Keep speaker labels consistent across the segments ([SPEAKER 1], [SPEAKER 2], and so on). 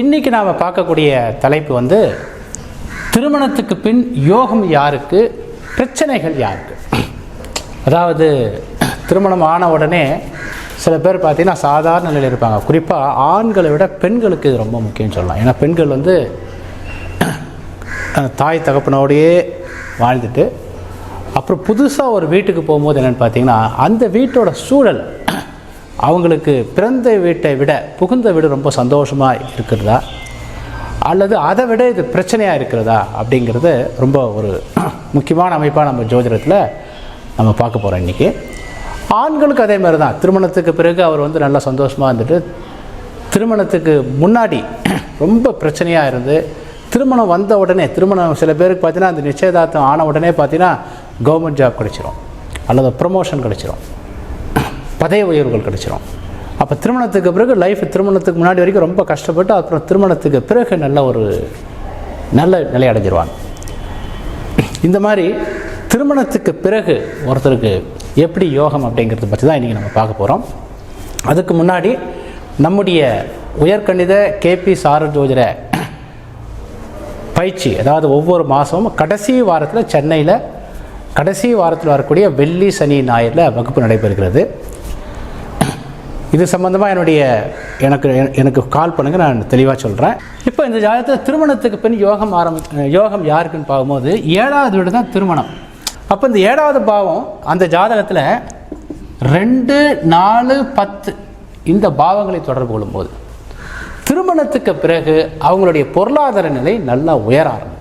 [SPEAKER 1] இன்றைக்கி நாம் பார்க்கக்கூடிய தலைப்பு வந்து திருமணத்துக்கு பின் யோகம் யாருக்கு பிரச்சனைகள் யாருக்கு? அதாவது திருமணம் ஆன உடனே சில பேர் பார்த்தீங்கன்னா சாதாரண நிலையில் இருப்பாங்க. குறிப்பாக ஆண்களை விட பெண்களுக்கு இது ரொம்ப முக்கியம் சொல்லலாம். ஏன்னா பெண்கள் வந்து தாய் தகப்பனோடையே வாழ்ந்துட்டு அப்புறம் புதுசாக ஒரு வீட்டுக்கு போகும்போது என்னென்னு பார்த்தீங்கன்னா அந்த வீட்டோட சூழல் அவங்களுக்கு பிறந்த வீட்டை விட புகுந்த வீடு ரொம்ப சந்தோஷமாக இருக்கிறதா? அல்லது அதை விட இது பிரச்சனையாக இருக்கிறதா? அப்படிங்கிறது ரொம்ப ஒரு முக்கியமான அமைப்பாக நம்ம ஜோதிடத்தில் நம்ம பார்க்க போகிறோம் இன்றைக்கி ஆண்களுக்கு அதே மாதிரி தான் திருமணத்துக்கு பிறகு அவர் வந்து நல்லா சந்தோஷமாக இருந்துட்டு திருமணத்துக்கு முன்னாடி ரொம்ப பிரச்சனையாக இருந்து திருமணம் வந்த உடனே திருமணம் சில பேருக்கு பார்த்தீங்கன்னா அந்த நிச்சயதார்த்தம் ஆன உடனே பார்த்தீங்கன்னா கவர்மெண்ட் ஜாப் கிடைச்சிரும். அல்லது ப்ரமோஷன் கிடைச்சிரும். பதவி உயர்வுகள் கிடச்சிரும். அப்போ திருமணத்துக்கு பிறகு லைஃப் திருமணத்துக்கு முன்னாடி வரைக்கும் ரொம்ப கஷ்டப்பட்டு அப்புறம் திருமணத்துக்கு பிறகு நல்ல ஒரு நல்ல நிலை அடைஞ்சிருவாங்க. இந்த மாதிரி திருமணத்துக்கு பிறகு ஒருத்தருக்கு எப்படி யோகம் அப்படிங்கிறத பற்றி தான் இன்றைக்கி நம்ம பார்க்க போகிறோம் அதுக்கு முன்னாடி நம்முடைய உயர்கணித கேபி சார பயிற்சி அதாவது ஒவ்வொரு மாதமும் கடைசி வாரத்தில் சென்னையில் கடைசி வாரத்தில் வரக்கூடிய வெள்ளி சனி ஞாயிறில் வகுப்பு நடைபெறுகிறது. இது சம்மந்தமாக என்னுடைய எனக்கு எனக்கு கால் பண்ணுங்கள் நான் தெளிவாக சொல்கிறேன் இப்போ இந்த ஜாதகத்தில் திருமணத்துக்கு பின் யோகம் ஆரம்பி யோகம் யாருக்குன்னு பார்க்கும்போது ஏழாவது வீடு தான் திருமணம். அப்போ இந்த ஏழாவது பாவம் அந்த ஜாதகத்தில் ரெண்டு நாலு பத்து இந்த பாவங்களை தொடர்பு கொள்ளும்போது திருமணத்துக்கு பிறகு அவங்களுடைய பொருளாதார நிலை நல்லா உயர ஆரம்பிக்கும்.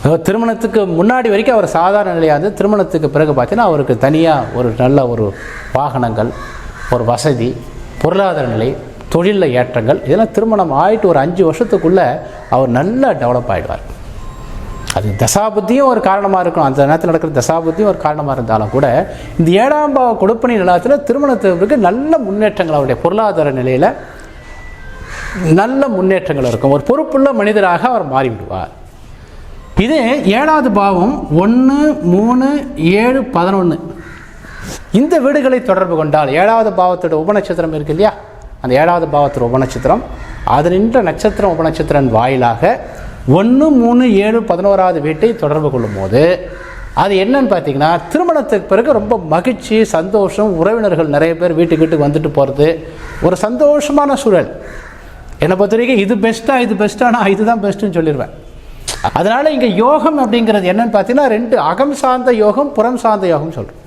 [SPEAKER 1] அதாவது திருமணத்துக்கு முன்னாடி வரைக்கும் அவர் சாதாரண நிலையாக இருந்து திருமணத்துக்கு பிறகு பார்த்தீங்கன்னா அவருக்கு தனியாக ஒரு நல்ல ஒரு வாகனங்கள் ஒரு வசதி பொருளாதார நிலை தொழிலில் ஏற்றங்கள் இதெல்லாம் திருமணம் ஆயிட்டு ஒரு அஞ்சு வருஷத்துக்குள்ளே அவர் நல்லா டெவலப் ஆகிடுவார் அது தசாபுத்தியும் ஒரு காரணமாக இருக்கும் அந்த நேரத்தில் நடக்கிற தசாபுத்தியும் ஒரு காரணமாக இருந்தாலும் கூட இந்த ஏழாம் பாவ கொடுப்பணி நிலத்தில் திருமணத்திற்கு நல்ல முன்னேற்றங்கள் அவருடைய பொருளாதார நிலையில் நல்ல முன்னேற்றங்கள் இருக்கும். ஒரு பொறுப்புள்ள மனிதராக அவர் மாறிவிடுவார். இதே ஏழாவது பாவம் ஒன்று மூணு ஏழு பதினொன்று இந்த வீடுகளை தொடர்பு கொண்டால் ஏழாவது பாவத்தோட உபநட்சத்திரம் இருக்கு இல்லையா? அந்த ஏழாவது பாவத்தோட உபநட்சத்திரம். அது நின்ற நட்சத்திரம் உபநட்சத்திரன் வாயிலாக ஒன்று மூணு ஏழு பதினோராவது வீட்டை தொடர்பு கொள்ளும்போது அது என்னன்னு பார்த்தீங்கன்னா திருமணத்துக்கு பிறகு ரொம்ப மகிழ்ச்சி சந்தோஷம் உறவினர்கள் நிறைய பேர் வீட்டுக்கு வீட்டுக்கு வந்துட்டு போகிறது ஒரு சந்தோஷமான சூழல். என்னை பொறுத்த வரைக்கும் இது பெஸ்ட்டாக இது பெஸ்ட்டாக நான் இதுதான் பெஸ்ட்டுன்னு சொல்லிடுவேன் அதனால் இங்கே யோகம் அப்படிங்கிறது என்னன்னு பார்த்தீங்கன்னா ரெண்டு அகம் சார்ந்த யோகம் புறம் சார்ந்த யோகம் சொல்கிறோம்